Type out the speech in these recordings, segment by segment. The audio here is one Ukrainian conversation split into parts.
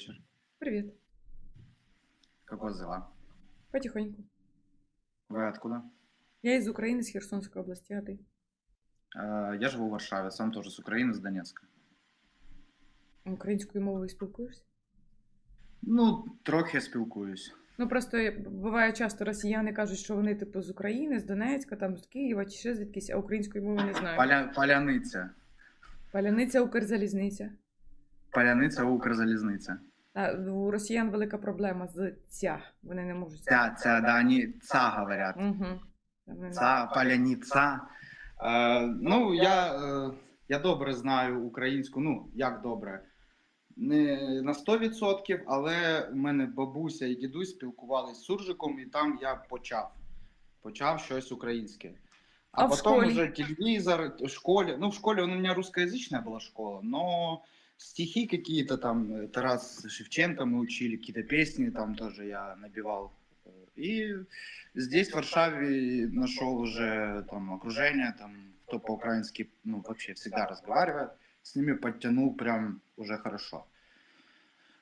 вечер. Привет. Как у вас дела? Потихоньку. Вы откуда? Я из Украины, с Херсонской области, а ты? Э, Я живу в Варшаве, сам тоже с Украины, с Донецка. Українською мовою спілкуєшся? Ну, трохи спілкуюсь. Ну просто я- буває часто росіяни кажуть, що вони типу з України, з Донецька, там з Києва чи ще звідкись, а української мови не знають. Поля... Поляниця. Паляниця, Укрзалізниця. Поляниця, Укрзалізниця. А у росіян велика проблема з ця. Вони не можуть. Ця, ця, да, вони ца говорять. Угу. Ца, поляниця. Е, ну, я, е, я добре знаю українську, ну, як добре. Не на 100%, але в мене бабуся і дідусь спілкувалися з суржиком, і там я почав. Почав щось українське. А А, в потом школе? уже в школе. Ну, в школе у меня русскоязычная была школа, но стихи какие-то там, э, Тарас Шевченко мы учили, какие-то песни там тоже я набивал. И здесь, в Варшаве, нашел уже там окружение, там, кто по-украински, ну, вообще всегда разговаривает. С ними подтянул прям уже хорошо.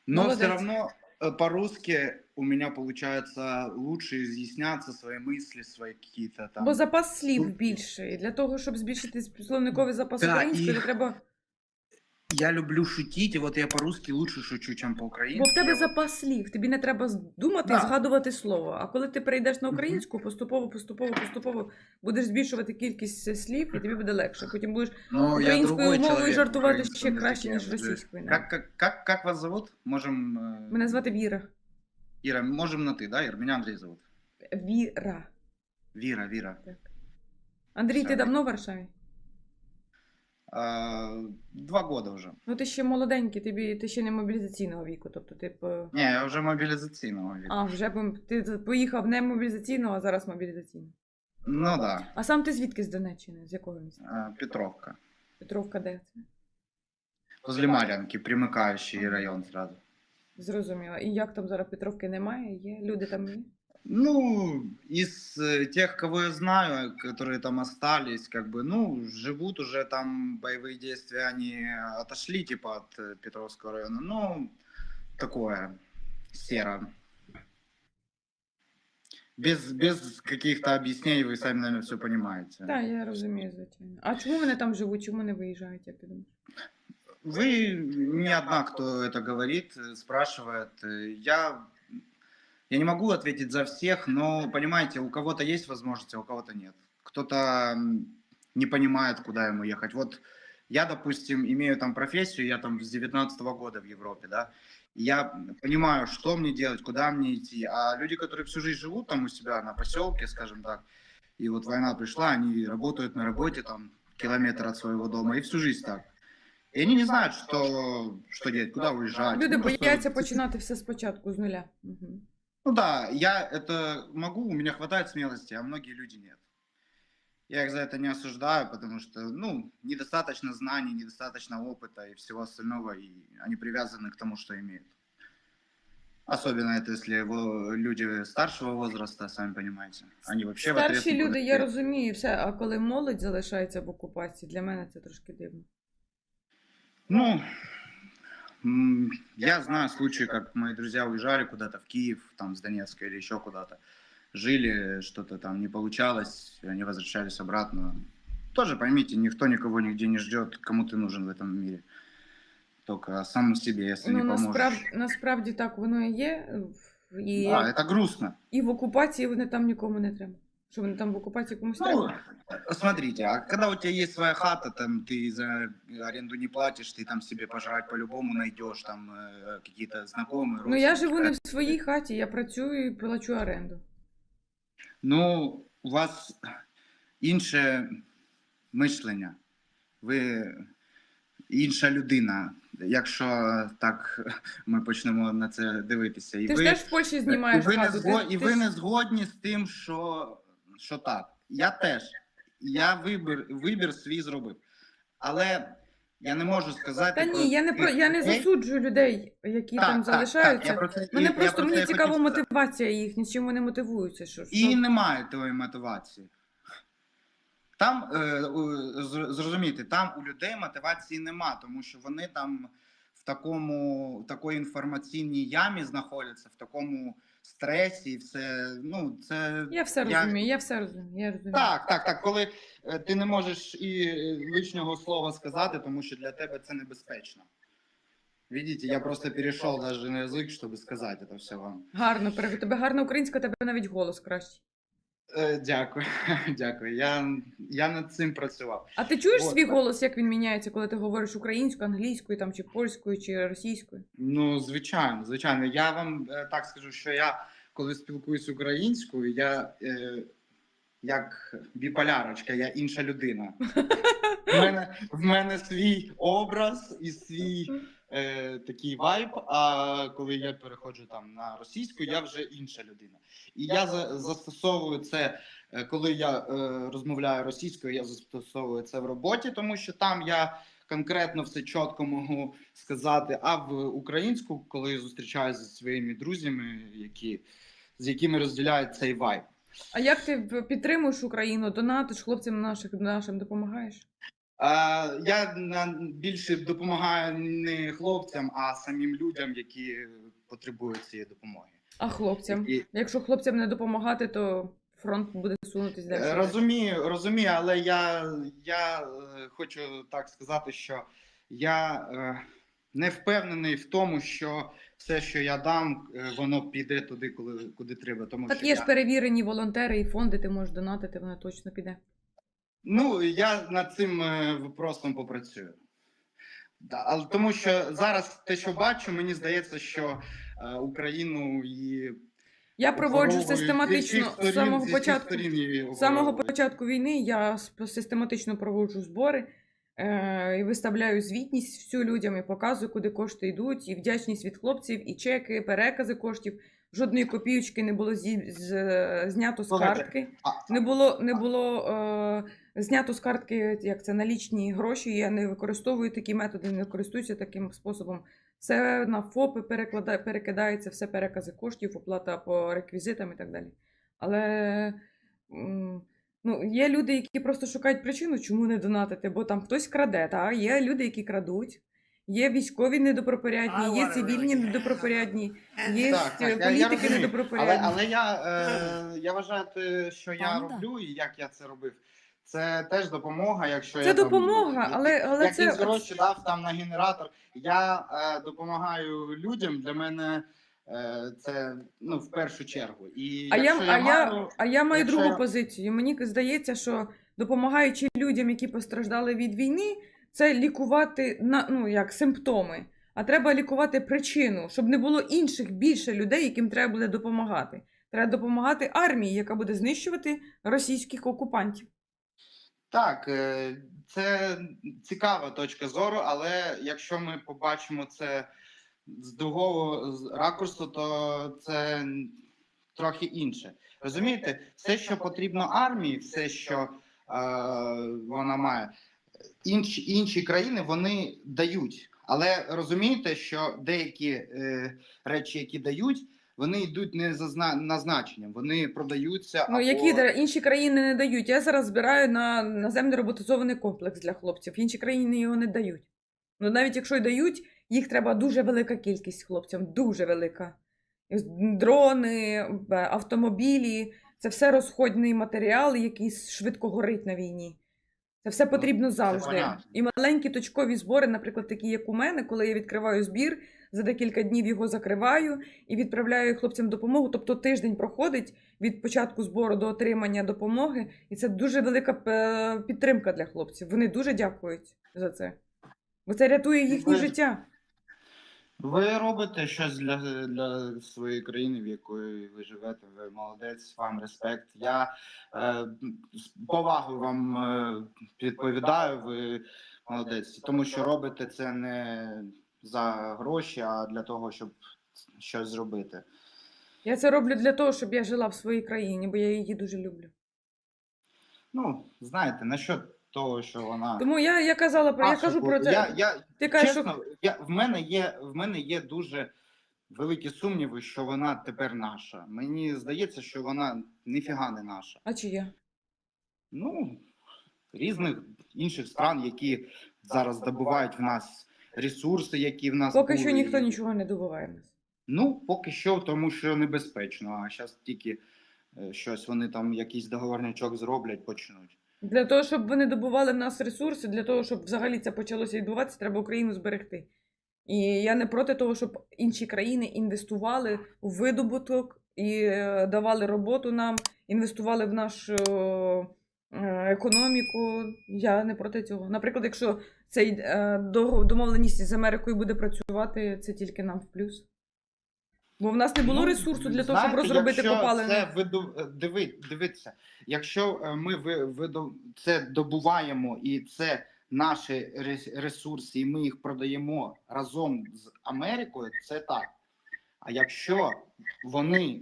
Но Молодец. все равно э, по-русски у меня получается лучше изъясняться свои мысли, свои какие-то там... Бо запас слів більший. Для того, щоб збільшити словниковий запас Да, української, і- треба. Я люблю шутить, и вот я по-русски лучше шучу, чем по-украински. Бо в тебе Я вот- запас слів, тобі не треба думати і Да. згадувати слово. А коли ти перейдеш на Мгм. українську, поступово, поступово, поступово будеш збільшувати кількість слів, і тобі буде легше. Потім будеш Но я українською другой мовою человек жартувати в ще украинском краще, языке. ніж То есть, російською. Как, как, как, как вас зовут? Можем... э, Мене звати Віра. Ира, можем на ты, да, Ир? Меня Андрей зовут. Віра. Вира, Вира. Андрій, ти Все. давно в Варшаві? А, два года уже. Ну ти ще молоденький, тобі ти ще не мобілізаційного віку. Тобто ти по- Не, я уже мобилизационного вида. а, вже ти поїхав не мобілізаційного, а зараз мобілізаційного. Ну да, А сам ти звідки з Донеччини? З якого міста? Петровка. Петровка, де це? Возле Марьянки, примыкающий район сразу. Зрозуміло. І як там зараз Петровки немає? Є? Люди там є? Ну, из э, тех, кого я знаю, которые там остались, как бы, ну, живут уже там, боевые действия, они отошли, типа, от э, Петровского района. Ну, такое, серо. Без, без каких-то объяснений, вы сами, наверное, все понимаете. Так, я розумію, звичайно. А чому вони там живуть? Чому не виїжджають, як ти думаєш? Вы не одна, кто это говорит, э, спрашивает. Э, Я, я не могу ответить за всех, но, понимаете, у кого-то есть возможности, а у кого-то нет. Кто-то не понимает, куда ему ехать. Вот я, допустим, имею там профессию, я там с 19 года в Европе, да, я понимаю, что мне делать, куда мне идти. А люди, которые всю жизнь живут там у себя на поселке, скажем так, и вот война пришла, они работают на работе там километр от своего дома, и всю жизнь так. И они не знают, что, что делать, куда уезжать. Люди Ну, бояться починати все спочатку з нуля. Угу. Ну да, я это могу, у меня хватает смелости, а многие люди нет. Я их за это не осуждаю, потому что, ну, недостаточно знаний, недостаточно опыта и всего остального, и они привязаны к тому, что имеют. Особенно это, если его люди старшего возраста, сами понимаете. Они вообще в Старші ответственность люди, будут я идти. розумію все, а коли молодь залишається в окупації, для мене це трошки дивно. Ну, м, я знаю случаи, как мои друзья уезжали куда-то в Киев, там, с Донецка или еще куда-то. Жили, что-то там не получалось, и они возвращались обратно. Тоже поймите, никто никого нигде не ждет, кому ты нужен в этом мире. Только сам себе, если Ну не поможешь. насправді, насправді так воно і є. В- І, Да, это грустно. і в окупації вони там нікому не треба. Що вони там в окупації комусь Ну, треба? смотрите, а когда у тебя есть своя хата, там ты за аренду не платишь, ты там себе пожрать по-любому найдешь, там э, какие-то знакомые. Ну я родственники. живу не в своїй хаті, я працюю і плачу оренду. Ну, у вас інше мишлення. Ви інша людина. Якщо так ми почнемо на це дивитися. І Ти ви, ж теж в Польщі знімаєш і ви, не, хату. зго, ти- і ти ви ж- не згодні з тим, що, що так. Я теж. Я вибір, вибір свій зробив. Але я не можу сказати. Та ні, я не про я не засуджую людей, які Так, там так, так, залишаються. це і- Мене просто про мені цікава мотивація їхня, чим вони мотивуються. Що, що... І немає тої мотивації. Там, е, зрозумійте, там у людей мотивації нема, тому що вони там в такому в такій інформаційній ямі знаходяться, в такому стресі, і все. Ну, це Я все розумію, я все розумію. Я розумію. так, так, так. Коли е, ти не можеш і е, лишнього слова сказати, тому що для тебе це небезпечно. Видите, я просто перейшов навіть на язик, щоб сказати це все вам. Гарно, тебе гарна українська, тебе навіть голос кращий. Е, дякую, дякую. Я, я над цим працював. А ти чуєш Вот, свій так. голос, як він міняється, коли ти говориш українською, англійською, там, чи польською, чи російською? Ну, звичайно, звичайно. Я вам е, так скажу, що я, коли спілкуюсь українською, я е, як біполярочка, я інша людина. В мене, в мене свій образ і свій е, такий вайб. А коли я переходжу там на російську, я вже інша людина. І я за, застосовую це, е, коли я е, розмовляю російською, я застосовую це в роботі, тому що там я конкретно все чітко можу сказати. А в українську, коли зустрічаюся зі своїми друзями, які, з якими розділяють цей вайб. А як ти підтримуєш Україну, донатиш хлопцям наших, нашим допомагаєш? Я на, більше допомагаю не хлопцям, а самим людям, які потребують цієї допомоги. А хлопцям? І, Якщо хлопцям не допомагати, то фронт буде сунутись е, далі. розумію, розумію, але я, я е, хочу так сказати, що я е, не впевнений в тому, що все, що я дам, воно піде туди, коли, куди треба. Тому Так що є я... ж перевірені волонтери і фонди, ти можеш донатити, вона точно піде. Ну, я над цим е, вопросом попрацюю. Але тому що зараз те, що бачу, мені здається, що е, Україну і Я проводжу систематично з самого початку. З самого початку війни я систематично проводжу збори е, і виставляю звітність всю людям і показую, куди кошти йдуть, і вдячність від хлопців, і чеки, перекази коштів. Жодної копійочки не було зі, з, знято з картки. Не було, не було е, знято з картки, як це налічні гроші. Я не використовую такі методи, не користуюся таким способом. Все на ФОПи перекладає, перекидається, все перекази коштів, оплата по реквізитам і так далі. Але ну, є люди, які просто шукають причину, чому не донатити, бо там хтось краде. Та? Є люди, які крадуть, є військові недобропорядні, є цивільні недобропорядні, є Так, так, я- я політики розумію. але, але я, е, я вважаю, те, що я Правда? роблю і як я це робив. Це теж допомога, якщо Це я допомога, там, але, але якісь це гроші дав там на генератор. Я е, допомагаю людям. Для мене е, це ну в першу чергу. І А я, якщо а, я, маю, а я маю якщо другу я- позицію. Мені здається, що допомагаючи людям, які постраждали від війни, це лікувати на ну як симптоми. А треба лікувати причину, щоб не було інших більше людей, яким треба буде допомагати. Треба допомагати армії, яка буде знищувати російських окупантів. Так, е, це цікава точка зору, але якщо ми побачимо це з другого ракурсу, то це трохи інше. Розумієте, все, що потрібно армії, все, що е, вона має, інші, інші країни вони дають. Але розумієте, що деякі е, речі, які дають, вони йдуть не за зна- назначенням, вони продаються. Ну або... які інші країни не дають. Я зараз збираю на наземний роботизований комплекс для хлопців. Інші країни його не дають. Ну навіть якщо й дають, їх треба дуже велика кількість хлопцям, дуже велика. Дрони, автомобілі це все розходний матеріал, який швидко горить на війні. Це все потрібно завжди. І маленькі точкові збори, наприклад, такі, як у мене, коли я відкриваю збір, за декілька днів його закриваю і відправляю хлопцям допомогу. Тобто тиждень проходить від початку збору до отримання допомоги, і це дуже велика е, підтримка для хлопців. Вони дуже дякують за це. Бо це рятує їхнє життя. Ви робите щось для, для своєї країни, в якої ви живете. Ви молодець, вам респект. Я е, з повагою вам е, відповідаю. Ви молодець, тому що робите це не за гроші, а для того, щоб щось зробити. Я це роблю для того, щоб я жила в своїй країні, бо я її дуже люблю. Ну, знаєте, насчет того, що вона Тому я, я казала про я кажу про це. Я, я, Ти кажеш, що я, в мене є в мене є дуже великі сумніви, що вона тепер наша. Мені здається, що вона ніфіга не наша. а чи я? ну, різних інших стран, які зараз добувають в нас ресурси, які в нас Поки були. що ніхто нічого не добуває в нас. Ну, поки що, тому що небезпечно. А зараз тільки е, щось вони там якийсь договорнячок зроблять, почнуть. Для того, щоб вони добували в нас ресурси, для того, щоб взагалі це почалося відбуватися, треба Україну зберегти. І я не проти того, щоб інші країни інвестували у видобуток і е, давали роботу нам, інвестували в нашу е, економіку. Я не проти цього. Наприклад, якщо цей е, до- домовленість з Америкою буде працювати, це тільки нам в плюс. Бо в нас не було Ну, ресурсу для того, щоб розробити якщо попалене. Це виду... е, диви... Дивіться, якщо е, ми ви... виду... це добуваємо і це наші ресурси, і ми їх продаємо разом з Америкою, це так. А якщо вони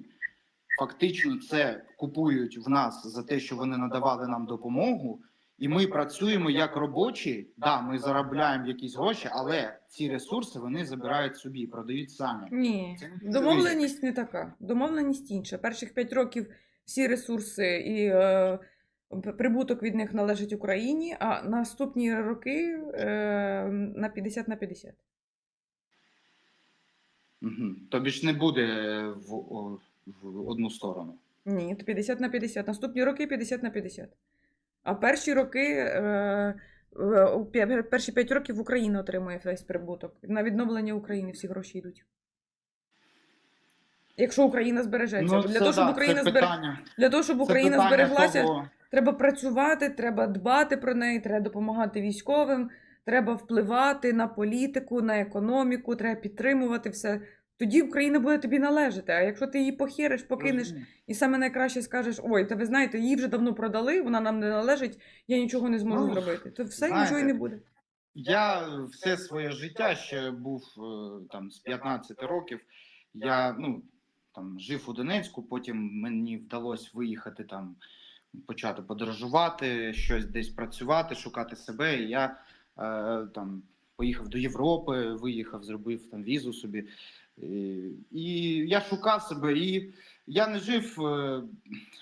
фактично це купують в нас за те, що вони надавали нам допомогу, і ми працюємо як робочі, да, ми заробляємо якісь гроші, але ці ресурси вони забирають собі, продають самі. Ні, Це не домовленість не така. Домовленість інша. Перших 5 років всі ресурси і е, прибуток від них належить Україні, а наступні роки е, на 50 на 50. Угу. Тобі ж не буде в, о, в одну сторону. Ні, то 50 на 50. Наступні роки 50 на 50. А перші роки, е, е, перші 5 років Україна отримує весь прибуток. На відновлення України всі гроші йдуть. Якщо Україна збережеться. для, того, щоб да, Україна це збер... для того, щоб це Україна збереглася, того- Треба працювати, треба дбати про неї, треба допомагати військовим, треба впливати на політику, на економіку, треба підтримувати все. Тоді Україна буде тобі належати. А якщо ти її похериш, покинеш Розумію. і саме найкраще скажеш: ой, та ви знаєте, її вже давно продали, вона нам не належить, я нічого не зможу Ну, зробити. То все знаєте, нічого і не буде. Я все своє життя ще був е, там з 15 років. Я ну там жив у Донецьку, потім мені вдалося виїхати там, почати подорожувати, щось десь працювати, шукати себе. І я е, там поїхав до Європи, виїхав, зробив там візу собі. І, і я шукав себе, і я не жив е,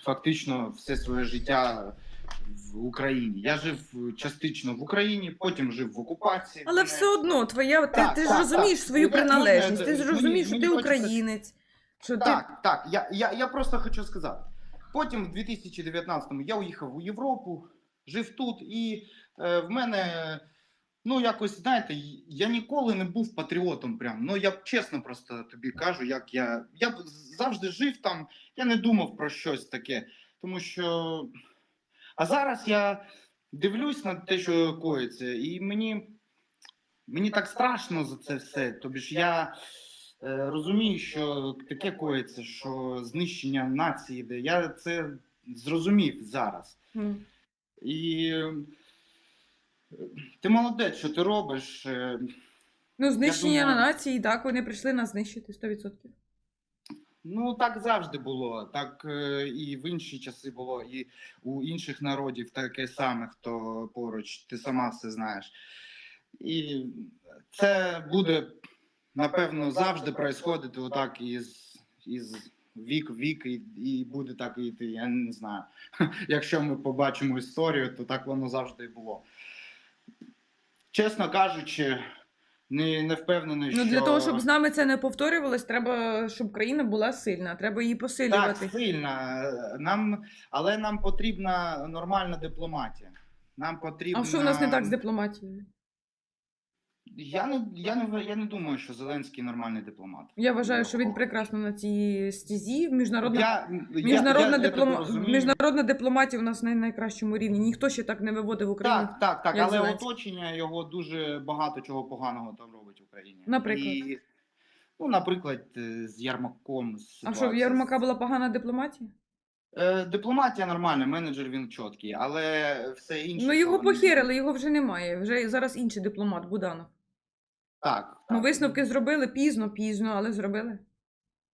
фактично все своє життя в Україні. Я жив частично в Україні, потім жив в окупації. Але Мене- все одно, твоя, Так, ти ж так, розумієш так. свою як приналежність, ти ж розумієш, що ти українець. Що ти... Так, так, я, я, я просто хочу сказати. Потім, в 2019-му, я уїхав у Європу, жив тут, і е, в мене, ну, якось, знаєте, я ніколи не був патріотом. Прям. Ну, я чесно просто тобі кажу, як я. Я завжди жив там, я не думав про щось таке. Тому що. А зараз я дивлюсь на те, що коїться, і мені, мені так страшно за це все. Тобі ж я е, розумію, що таке коїться, що знищення нації йде. Я це зрозумів зараз. М. І ти молодець, що ти робиш. е, Ну, знищення думаю- нації, так, вони прийшли нас знищити 100%. Ну так завжди було. Так е, і в інші часи було, і у інших народів таке саме, хто поруч, ти сама все знаєш. І це буде напевно завжди происходити отак із, із вік в вік, і, і буде так і йти. Я не знаю. Якщо ми побачимо історію, то так воно завжди і було. Чесно кажучи, не, не впевнений, Ну, для того, щоб з нами це не повторювалось, треба, щоб країна була сильна, треба її посилювати. Так, сильна. Нам, але нам потрібна нормальна дипломатія. Нам потрібна... А що в нас не так з дипломатією? Я не, я, не, я не думаю, що Зеленський нормальний дипломат. Я вважаю, що він прекрасно на цій стезі. Міжнародна, Я, міжнародна, я, я, диплома... я міжнародна дипломатія у нас на найкращому рівні. Ніхто ще так не виводив Україну. Так, так, так, але Зеленський. оточення його дуже багато чого поганого там робить в Україні. Наприклад? І, ну, наприклад, е, з Ярмаком. з А що, в. Ярмака була погана дипломатія? Е, дипломатія нормальна, менеджер він чіткий, але все інше. Ну його похерили, його вже немає. Вже зараз інший дипломат, Буданов. Так, Ну, висновки зробили пізно, пізно, але зробили.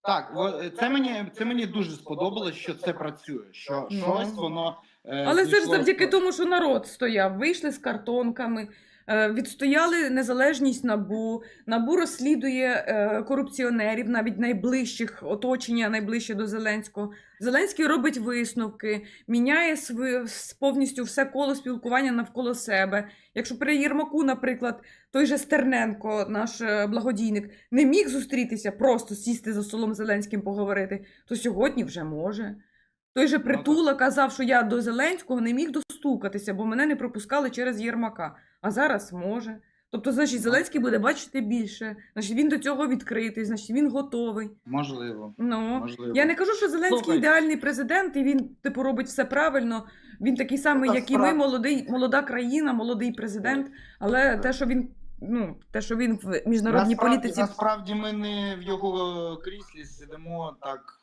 Так, во- це мені це мені дуже сподобалось, що це працює. Що Ну. щось воно. е, Але це ж зійшло завдяки з- тому, що народ стояв. Вийшли з картонками, Відстояли незалежність набу. Набу розслідує е, корупціонерів, навіть найближчих оточення, найближче до Зеленського. Зеленський робить висновки, міняє повністю все коло спілкування навколо себе. Якщо при Єрмаку, наприклад, той же Стерненко, наш е, благодійник, не міг зустрітися, просто сісти за столом Зеленським поговорити, то сьогодні вже може. Той же Притула казав, що я до Зеленського не міг достукатися, бо мене не пропускали через Єрмака. А зараз може. Тобто, значить, Зеленський буде бачити більше, значить, він до цього відкритий, значить, він готовий. Можливо. Ну, Можливо. я не кажу, що Зеленський Слухай. ідеальний президент, і він типу робить все правильно. Він такий самий, Та як і ми, молодий, молода країна, молодий президент. Але те, що він, ну, те, що він в міжнародній насправді, політиці Насправді ми не в його кріслі сидимо так.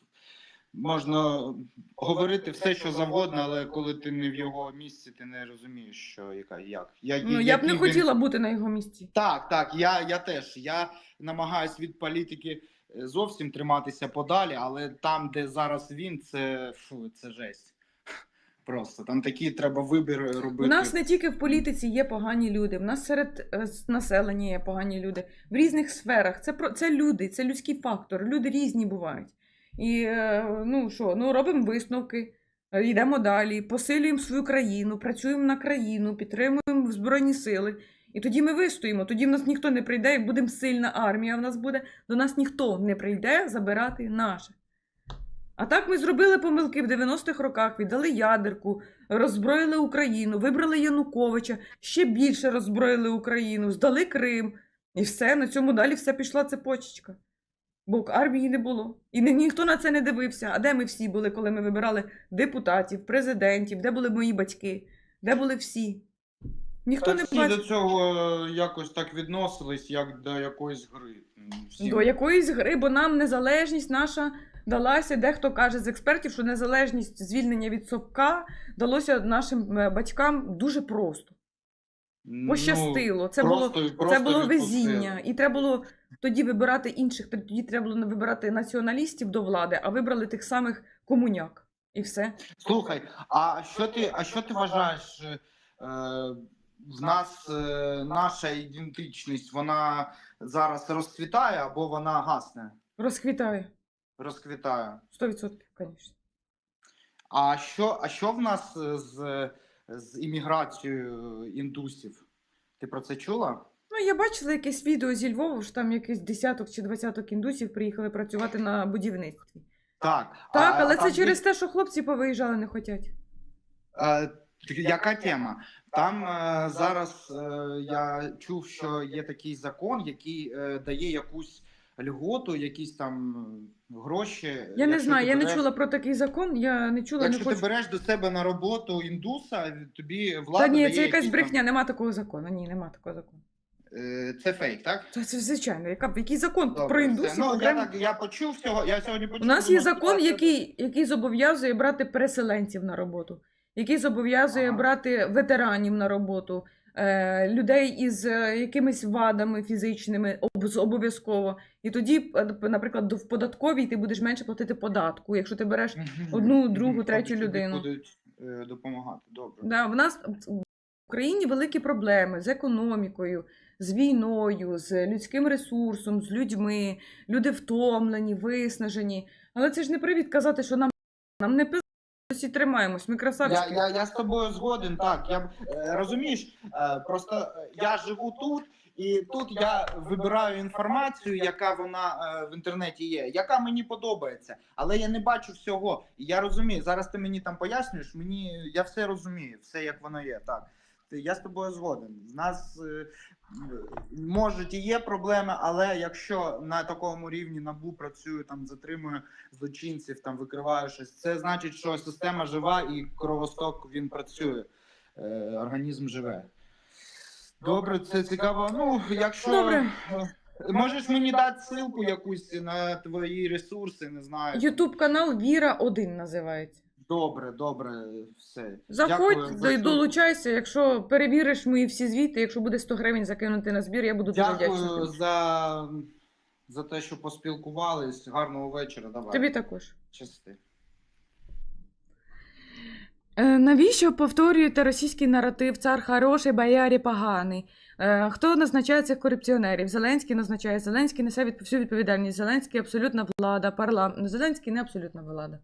Можна говорити все, що завгодно, але коли ти не в його місці, ти не розумієш, що яка як. Я, ну, я б не він- хотіла бути на його місці. Так, так, я, я теж. Я намагаюсь від політики е, зовсім триматися подалі, але там, де зараз він, це фу, це жесть. Просто там такі треба вибір робити. У нас не тільки в політиці є погані люди, в нас серед е, населення є погані люди в різних сферах. Це про це люди, це людський фактор. Люди різні бувають. І е, ну що, ну робимо висновки, е, йдемо далі, посилюємо свою країну, працюємо на країну, підтримуємо збройні сили. І тоді ми вистоїмо. Тоді в нас ніхто не прийде, як будемо сильна армія. В нас буде до нас ніхто не прийде забирати наше. А так ми зробили помилки в 90-х роках, віддали ядерку, роззброїли Україну, вибрали Януковича, ще більше роззброїли Україну, здали Крим. І все, на цьому далі все пішла цепочечка. Бо армії не було. І ні- ніхто на це не дивився. А де ми всі були, коли ми вибирали депутатів, президентів, де були мої батьки, де були всі? Ніхто не всі бачив. до цього е, якось так відносились, як до якоїсь гри. Всі. До якоїсь гри, бо нам незалежність наша далася. Дехто каже з експертів, що незалежність звільнення від совка далося нашим е, батькам дуже просто. Ну, Пощастило. Це просто- було просто це було відпустили. везіння. І треба було тоді вибирати інших. Тоді треба було вибирати націоналістів до влади, а вибрали тих самих комуняк. І все. Слухай, а що ти, а що ти вважаєш? е, В нас е, наша ідентичність, вона зараз розцвітає або вона гасне? Розквітає. Розквітає. 100%, звісно. А що, а що в нас е, з, з імміграцією індусів? Ти про це чула? Ну, я бачила якесь відео зі Львова, що там якийсь десяток чи двадцяток індусів приїхали працювати на будівництві. Так. Так, а, але там це через те, що хлопці повиїжджали не хочуть. Е, Яка тема? Там е, зараз е, я чув, що є такий закон, який е, дає якусь льготу, якісь там гроші. Я не знаю, я не чула про такий закон, я не чула, Якщо не ти хочу. береш до себе на роботу індуса, тобі влада Та ні, дає це якась якісь там- брехня, нема такого закону. Ні, нема такого закону. Е, Це фейк, так? Це, це звичайно, яка, який закон Добре, про індусів? Ну, я, так, я почув цього, я сьогодні почув. У нас є закон, який, який зобов'язує брати переселенців на роботу, який зобов'язує Ага. брати ветеранів на роботу, людей із е, якимись вадами фізичними об- обов'язково. І тоді, е, наприклад, в податковій ти будеш менше платити податку, якщо ти береш. Одну, другу, третю Тобі людину. Будуть е, допомагати. Добре. Да, в нас в Україні великі проблеми з економікою, з війною, з людським ресурсом, з людьми. Люди втомлені, виснажені. Але це ж не привід казати, що нам, нам не всі тримаємось. Ми Я, красавчики. я, я з тобою згоден, так. Я е, розумієш, е, просто е, я живу тут, і тут я вибираю інформацію, яка вона е, в інтернеті є, яка мені подобається, але я не бачу всього. І я розумію. Зараз ти мені там пояснюєш, мені я все розумію, все як воно є. Так. Я з тобою згоден. В нас е, можуть і є проблеми, але якщо на такому рівні набу працює, там затримує злочинців, там викриває щось, це значить, що система жива і кровосток він працює. Е, організм живе. Добре, це цікаво. Ну, якщо Добре. е, можеш мені дати ссылку якусь на твої ресурси, не знаю. Ютуб канал Віра 1 називається. Добре, добре, все. Заходь, Дякую за до- долучайся. Якщо перевіриш мої всі звіти, якщо буде 100 гривень закинути на збір, я буду дуже Дякую вдячна. за, за те, що поспілкувались. Гарного вечора. Давай. Тобі також. Щасти. Е, Навіщо повторюєте російський наратив цар хороший, боярі поганий? Е, Хто назначає цих корупціонерів? Зеленський назначає, Зеленський несе від, всю відповідальність. Зеленський абсолютна влада, парламент. Зеленський не абсолютна влада.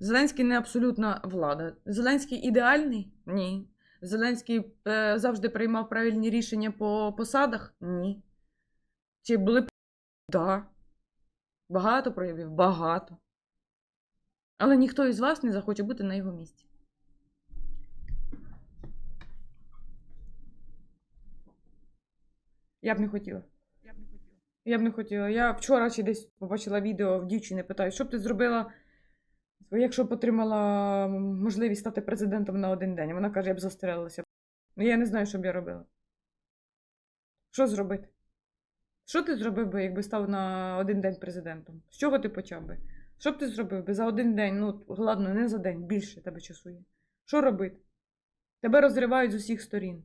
Зеленський не абсолютна влада. Зеленський ідеальний? Ні. Зеленський е, завжди приймав правильні рішення по посадах? Ні. Чи були б. Да. Багато проявів? Багато. Але ніхто із вас не захоче бути на його місці. Я б не хотіла. Я б не хотіла. Я вчора чи десь побачила відео в дівчини, питаю, що б ти зробила, якщо б отримала можливість стати президентом на один день. Вона каже, я б застрелилася. Ну, Я не знаю, що б я робила. Що зробити? Що ти зробив би, якби став на один день президентом? З чого ти почав би? Що б ти зробив би за один день? Ну, ладно, не за день, більше тебе часу є. Що робити? Тебе розривають з усіх сторін.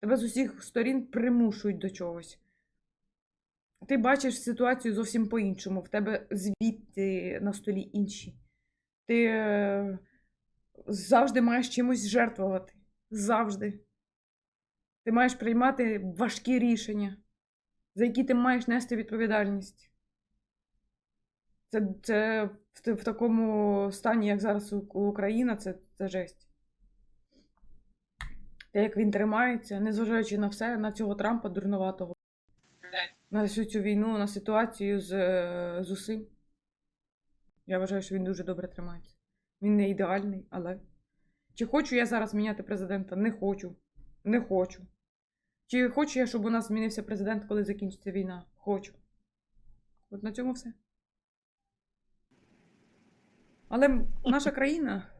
Тебе з усіх сторін примушують до чогось. Ти бачиш ситуацію зовсім по-іншому. В тебе звідти на столі інші. Ти е, завжди маєш чимось жертвувати. Завжди. Ти маєш приймати важкі рішення, за які ти маєш нести відповідальність. Це, це в, в такому стані, як зараз Україна, це, це жесть. Те, як він тримається, незважаючи на все, на цього Трампа дурнуватого, на всю цю війну, на ситуацію з, е, з усім. Я вважаю, що він дуже добре тримається. Він не ідеальний, але. Чи хочу я зараз міняти президента? Не хочу. Не хочу. Чи хочу я, щоб у нас змінився президент, коли закінчиться війна? Хочу. От на цьому все. Але наша країна,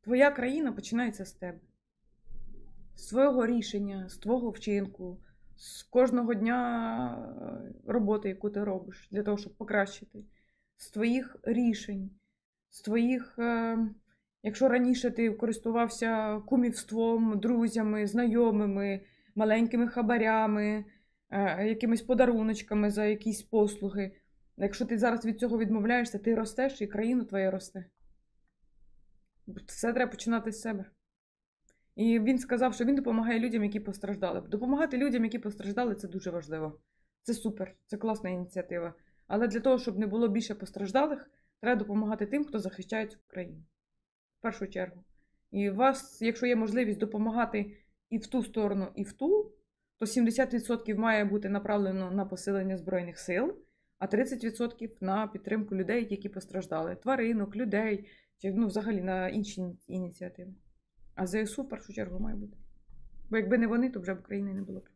твоя країна починається з тебе. З твого рішення, з твого вчинку, з кожного дня е, роботи, яку ти робиш для того, щоб покращити, з твоїх рішень, з твоїх. е, Якщо раніше ти користувався кумівством, друзями, знайомими, маленькими хабарями, е, якимись подаруночками за якісь послуги. Якщо ти зараз від цього відмовляєшся, ти ростеш і країна твоя росте. Все треба починати з себе. І він сказав, що він допомагає людям, які постраждали. Допомагати людям, які постраждали, це дуже важливо. Це супер, це класна ініціатива. Але для того, щоб не було більше постраждалих, треба допомагати тим, хто захищає цю країну. В першу чергу. І у вас, якщо є можливість допомагати і в ту сторону, і в ту, то 70% має бути направлено на посилення Збройних сил, а 30% на підтримку людей, які постраждали. Тваринок, людей, чи ну, взагалі на інші ініціативи. А ЗСУ в першу чергу має бути. Бо якби не вони, то вже б України не було б.